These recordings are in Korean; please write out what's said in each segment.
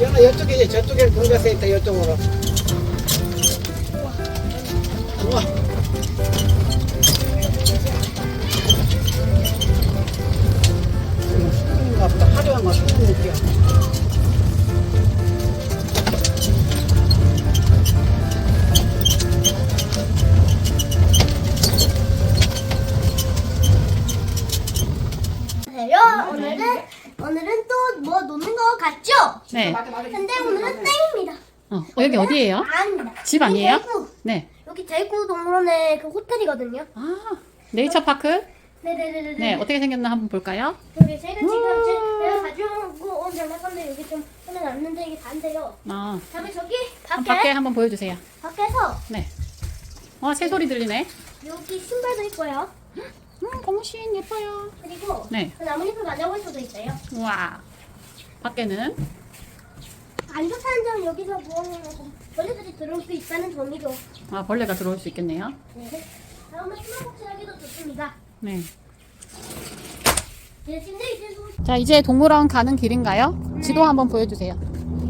지연아 이쪽에 저쪽에 있다 이쪽으로. 우와. 수능인가 보다 화려한 거 수능 느낌 안녕하세요. 오늘은 오늘은 또 뭐 노는 거 같죠? 네. 근데 오늘은 땡입니다. 어, 어, 여기 어디예요? 아닙니다. 집 아니에요? 대구. 네. 여기 대구 동물원의 그 호텔이거든요. 아, 네이처 파크? 네네네네. 네, 어떻게 생겼나 한번 볼까요? 여기 제가 지금 제- 내가 가지고 온 장난감들 여기 좀 꺼내놨는데 이게 다인데요. 아, 다음에 저기 한번 밖에 밖에 한번 보여주세요. 밖에서 네. 와, 새소리 들리네. 여기 신발도 있고요. 음, 고무신 예뻐요. 그리고 네. 그 나뭇잎을 만져볼 수도 있어요. 우와. 밖에는 안 좋다는 점은 여기서 무언가 벌레들이 들어올 수 있다는 점이죠. 아, 벌레가 들어올 수 있겠네요. 네. 다음에 수납복지하기도 좋습니다. 네. 네, 이제 또 자, 이제 동물원 가는 길인가요? 지도 한번 보여주세요.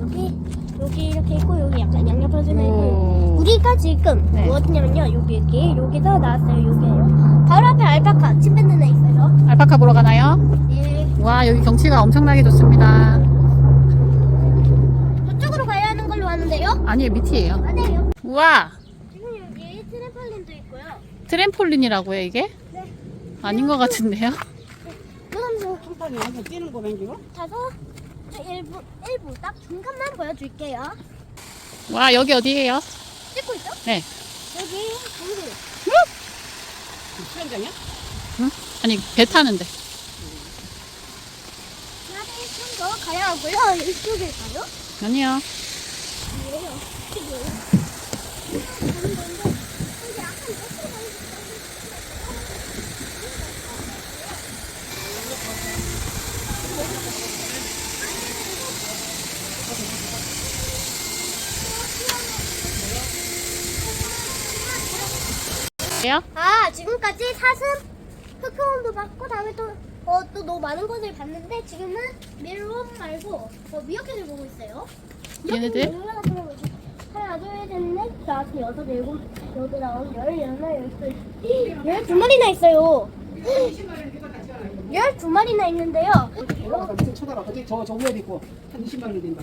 여기 여기 이렇게 있고 여기 약간 양옆으로 있고 오. 우리가 지금 네. 뭐 어디냐면요 여기 여기 여기서 나왔어요 여기에요 바로 앞에 알파카 침 뱉는 애 있어요 알파카 보러 가나요? 네 와, 여기 경치가 엄청나게 좋습니다. 저쪽으로 가야 하는 걸로 아는데요 아니, 밑이에요. 맞아요 우와, 지금 여기 트램펄린도 있고요 트램폴린이라고요, 이게? 네 아닌 것 같은데요? 그럼 한 판이 완전 뛰는 거 가서 저 일부 일부 딱 중간만 보여줄게요 와, 여기 어디예요? 찍고 있죠 네. 여기 동굴 수영장이야? 응? 아니, 배 타는데. 나를 좀더 가야 하고요 이쪽에 가요 아니요. 이게요 이게요 가는 건데 근데 약간 거꾸로 가는 예요? 아 지금까지 사슴 흑흑원도 봤고 다음에 또 어, 또 너무 많은 것을 봤는데 지금은 멜론 말고 어, 미어캣을 보고 있어요. 얘네들? 하나, 둘, 셋, 넷, 다섯, 여섯, 일곱, 여덟, 아홉, 열, 열하나, 열둘, 열두 마리나 있어요. 열두 마리나 있는데요. 올라가서 밑에 쳐다봐 저기 저, 저 위에도 있고 한 20만 원 된다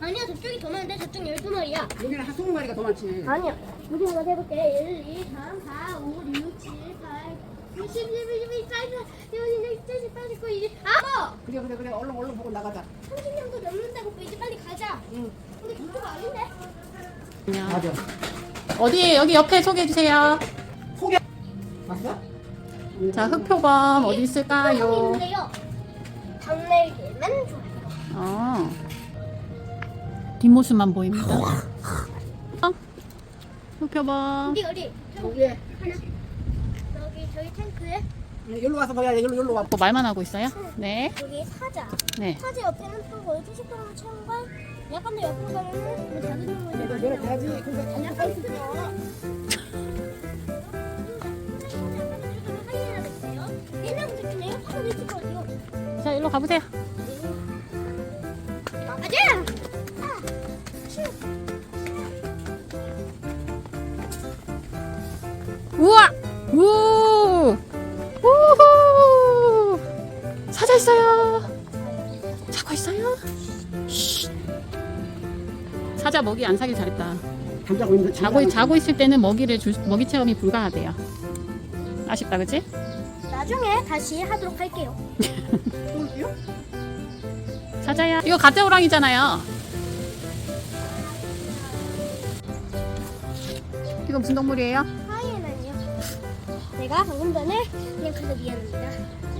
아니야, 저쪽이 더 많은데 저쪽 열두 마리야. 여기는 한 20마리가 더 많지 아니야. 우리 하나 해볼게. 1, 2, 3, 4, 5, 6, 7, 8, 9, 10, 11, 12, 13, 14, 15, 16, 17, 18, 19, 20. 아! 그래 그래 그래 얼른 얼른 보고 나가자 30년도 넘는다고 이제 빨리 가자. 응 근데 그쪽 아닌데? 맞아 어디 여기 옆에 소개해 주세요. 소개 봤어? 자, 흑표범 어디 있을까요? 장날개만 좋아요. 어. 뒷모습만 보입니다. 어? 흑표범. 어디 어디? 여기에 하나. 여기 저희 탱크에 여기로 와서 봐야 돼 여기로 여기로 와 뭐 말만 하고 있어요? 네. 여기 사자. 네. 사자 옆에는 또 거의 주식도로 체험관. 약간 더 옆으로 가면은 뭐 작은 동물. 내려가야지 근데 약간 있어요. 미칠 같아요. 자, 일로 가보세요. 사자 있어요. 자고 있어요. 쉿. 사자 먹이 안 사길 잘했다. 잠자고 있는데 자고 자고 있을 때는 먹이를 줄, 먹이 체험이 불가하대요. 아쉽다, 그치? 나중에 다시 하도록 할게요. 사자야. 이거 가짜 호랑이잖아요. 이거 무슨 동물이에요? 하이에나요. 제가 방금 전에 그냥 가서 미안합니다.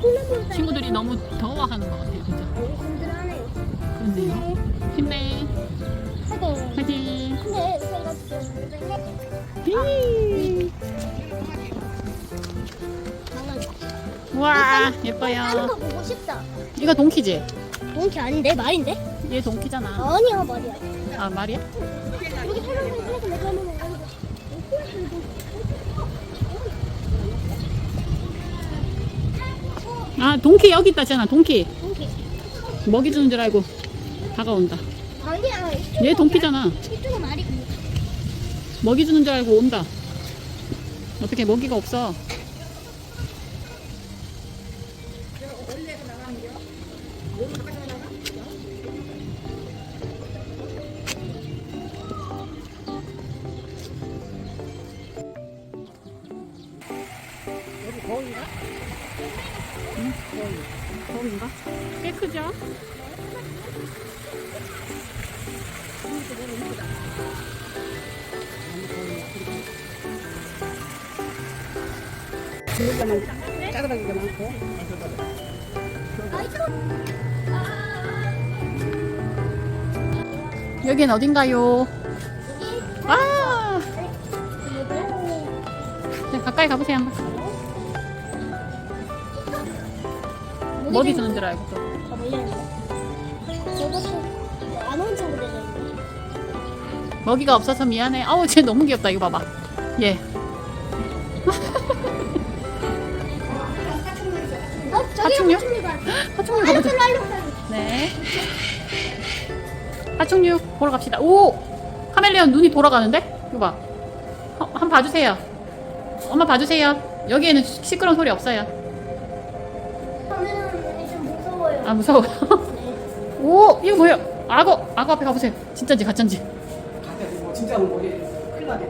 콜라보다 친구들이 너무 더워하는 것 같아요. 힘들어하네요. 그런데요. 힘내. 화이팅. 근데 히. 강아지. 우와, 다른 예뻐요. 거 보고 싶다. 이거 동키지? 동키 아닌데 말인데? 얘 동키잖아. 아니야 말이야. 아, 말이야? 여기 사람들이 그래서 내가 거 아니고. 아, 동키 여기 있다잖아, 동키. 동키. 먹이 주는 줄 알고 다가온다. 아니야. 이쪽은 얘 동피잖아. 이쪽은 알이고. 먹이 주는 줄 알고 온다. 어떻게 먹이가 없어? 꽤 크죠? 여긴 어딘가요? 아! 네, 가까이 가보세요 한번. 먹이 주는 줄 알고 또. 되는 먹이가 없어서 미안해. 아우 쟤 너무 귀엽다 이거 봐봐. 얘. 어, 저기 파충류? 가보자. 네. 파충류 보러 갑시다. 오! 카멜레온 눈이 돌아가는데? 이거 봐. 어, 한번 봐주세요. 엄마 봐주세요. 여기에는 시- 시끄러운 소리 없어요. 아 무서워. 네. 오! 이거 뭐예요? 악어! 악어 앞에 가보세요. 진짜인지 가짜인지. 갑자기 뭐 진짜 뭐 이게 큰일 나네.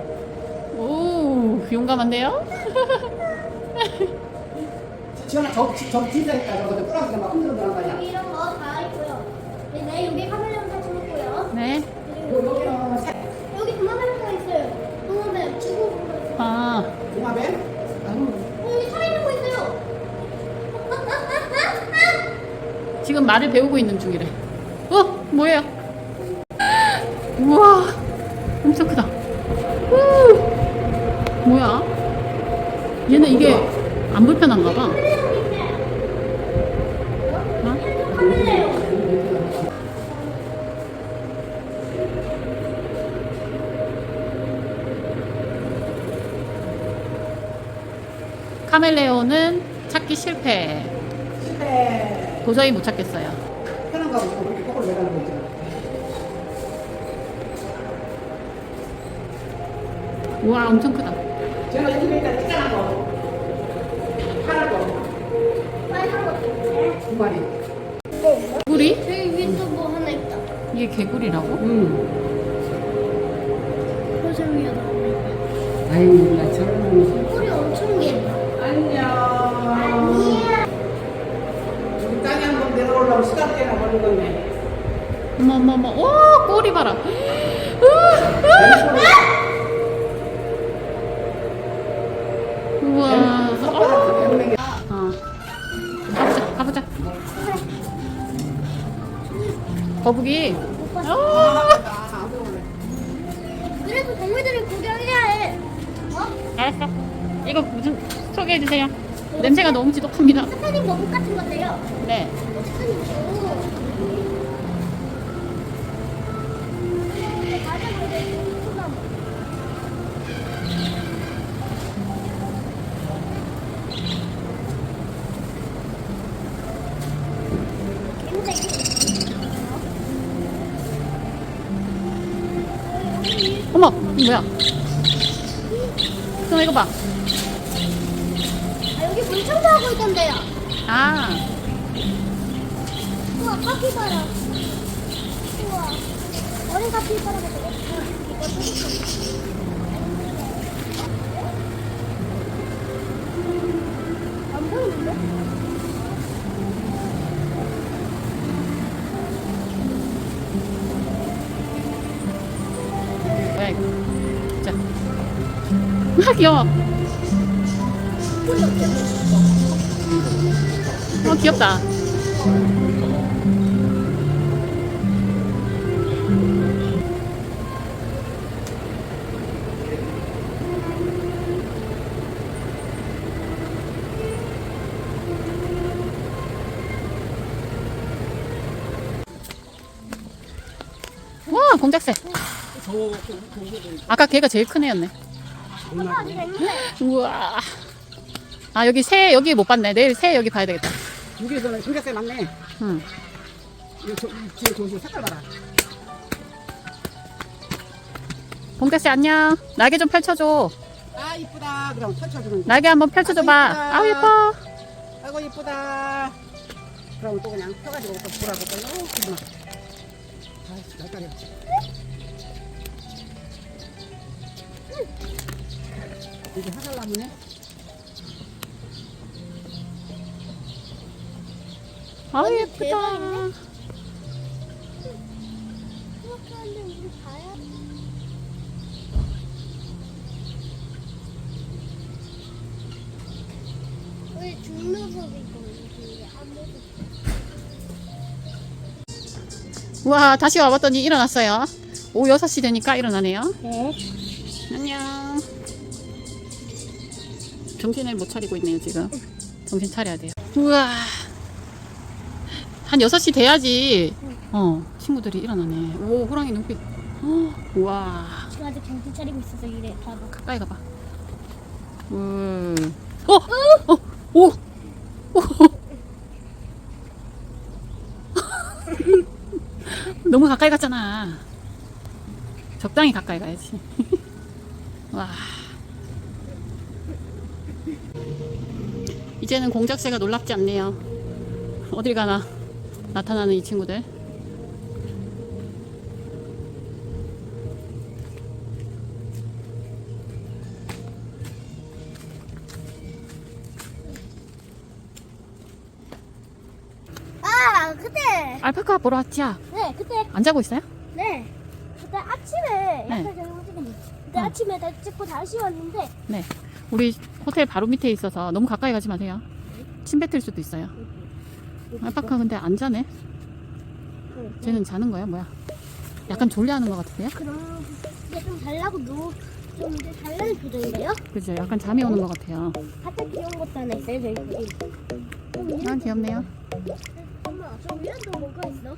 오! 용감한데요? 지원아 저, 저 진짜니까 저거 꾸러기가 막 흔들흔들한 거 아니야? 여기 이런 거 다 있고요. 네, 네, 여기 카메라 사진 있고요. 네. 그리고 요- 여기는 새 여기 도마뱀도 있어요. 도마뱀, 지구 도마뱀. 아, 동화뱀? 어, 여기 살아있는 거 있어요. 지금 말을 배우고 있는 중이래. 어? 뭐예요? 우와! 엄청 크다. 우! 뭐야? 얘는 이게 안 불편한가 봐. 카멜레온은 찾기 실패. 실패. 도저히 못 찾겠어요. 편한 거 하고 또 그렇게 거꾸로 매달는 거 있잖아. 우와, 엄청 크다. 제가 여기 있다 특별한 거. 파란 거. 두 마리. 개구리? 저기 위에 또 뭐 하나 있다. 이게 개구리라고? 응. 그저 위에 나오네. 아유, 나 저런. 꼬리 엄청 긴. 안녕. 아니야. 내려오려면 시간 걸린 건데. 어머, 어머, 어머. 오, 꼬리 봐라. 우와. 어. 어. 가보자, 가보자. 거북이. 어. 그래도 동물들을 구경해야 해. 어? 알았어. 이거 무슨 소개해 주세요. 냄새가 너무 지독합니다. 스페인 거북 같은 건데요. 네. 어머, 뭐야? 그럼 이거 봐. 청소하고 있던데요. 아, 우와, 카피바라. 우와. 어린 카피바라가 되게 이거 뜯었어. 안 보이는데? 뭐야 이거? 자. 아 귀여워. 어 귀엽다. 와 공작새. 아까 걔가 제일 큰 애였네. 우와. 아 여기 새 여기 못 봤네. 내일 새 여기 봐야 되겠다. 여기서는 중개세 많네. 응. 이 저- 뒤에 저기 색깔 봐라. 봉태씨 안녕. 날개 좀 펼쳐줘. 아 이쁘다. 그럼 펼쳐주는 거. 날개 한번 펼쳐줘봐. 아, 아우 예뻐. 아이고 이쁘다. 그럼 또 그냥 펴가지고 또 보라고 또요. 그만. 아이씨 날까지. 이게 화살나무네. 완전 예쁘다. 대박이네. 이렇게 하는데 우리 봐야 우리 중노섭이 있거든요. 안 보고. 우와 다시 와봤더니 일어났어요. 오후 6시 되니까 일어나네요. 네. 안녕. 정신을 못 차리고 있네요, 지금. 정신 차려야 돼요. 우와. 한 6시 돼야지. 어, 친구들이 일어나네. 오, 호랑이 눈빛. 어, 우와. 지금 아직 정신 차리고 있어서 이래. 봐봐. 가까이 가봐. 음. 어! 어! 오! 오! 너무 가까이 갔잖아. 적당히 가까이 가야지. 와. 이제는 공작새가 놀랍지 않네요. 어딜 가나 나타나는 이 친구들. 아, 그때. 알파카 보러 왔지야. 네, 그때. 안 자고 있어요? 네. 그때 아침에 네. 약간. 그때 어. 아침에 다 찍고 다시 왔는데 네. 우리 호텔 바로 밑에 있어서 너무 가까이 가지 마세요. 침 뱉을 수도 있어요. 알파카 근데 안 자네. 쟤는 자는 거야, 뭐야? 약간 졸려하는 것 같은데요? 그럼 이제 좀 달라고 누워 좀 이제 달라는 표정인데요? 그죠? 약간 잠이 오는 것 같아요. 하트 귀여운 것도 하나 있어요 저희 좀 아, 귀엽네요. 엄마 저 위에도 뭐가 있어?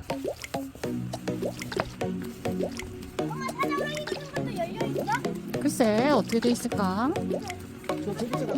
엄마 사자 호랑이 같은 것도 열려 있어? 글쎄, 어떻게 돼 있을까? 저 고기자가